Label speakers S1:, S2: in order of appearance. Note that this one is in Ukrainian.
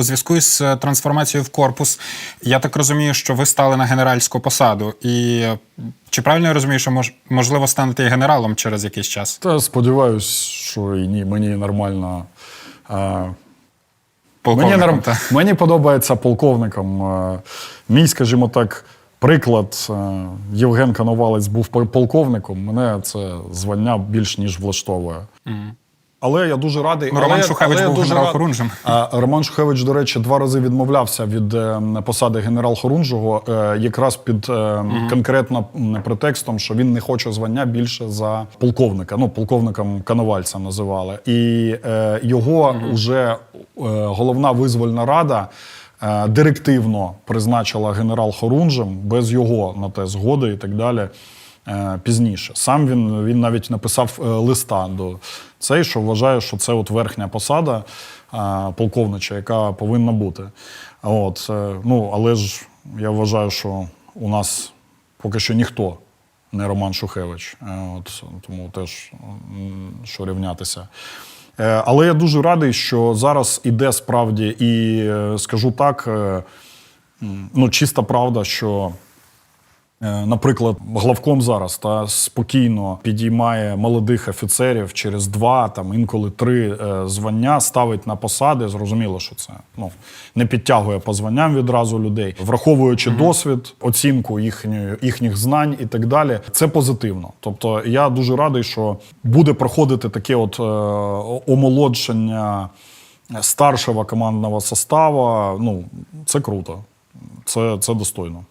S1: у зв'язку з е, трансформацією в корпус, я так розумію, що ви стали на генеральську посаду. І е, чи правильно я розумію, що мож, можливо станете і генералом через якийсь час?
S2: Та сподіваюсь, що і ні, мені нормально. Е, Мені,
S1: та?
S2: мені подобається полковником. Мій, скажімо так, приклад Євген Коновалець був пол- полковником. Мене це звання більш ніж влаштовує. Але я дуже радий.
S1: Ну, Роман
S2: але,
S1: Шухевич
S2: але
S1: був
S2: дуже
S1: генерал-хорунжем.
S2: А Роман Шухевич, до речі, два рази відмовлявся від е, посади генерал-хорунжого, е, якраз під е, конкретно претекстом, що він не хоче звання більше за полковника. Ну, полковником Коновальця називали. І е, його вже е, головна визвольна рада. Директивно призначила генерал-хорунжем без його на те згоди і так далі пізніше. Сам він, він навіть написав листа до цей, що вважає, що це от верхня посада е, полковнича, яка повинна бути. От, е, ну, але ж я вважаю, що у нас поки що ніхто не Роман Шухевич. Е, От, тому теж що рівнятися. Але я дуже радий, що зараз іде справді, і скажу так, ну, чиста правда, що Наприклад, главком зараз та спокійно підіймає молодих офіцерів через два, там інколи три е, звання, ставить на посади. Зрозуміло, що це ну не підтягує по званням відразу людей, враховуючи досвід, оцінку їхньої їхніх знань і так далі. Це позитивно. Тобто, я дуже радий, що буде проходити таке от е, омолодження старшого командного состава. Ну це круто, це, це достойно.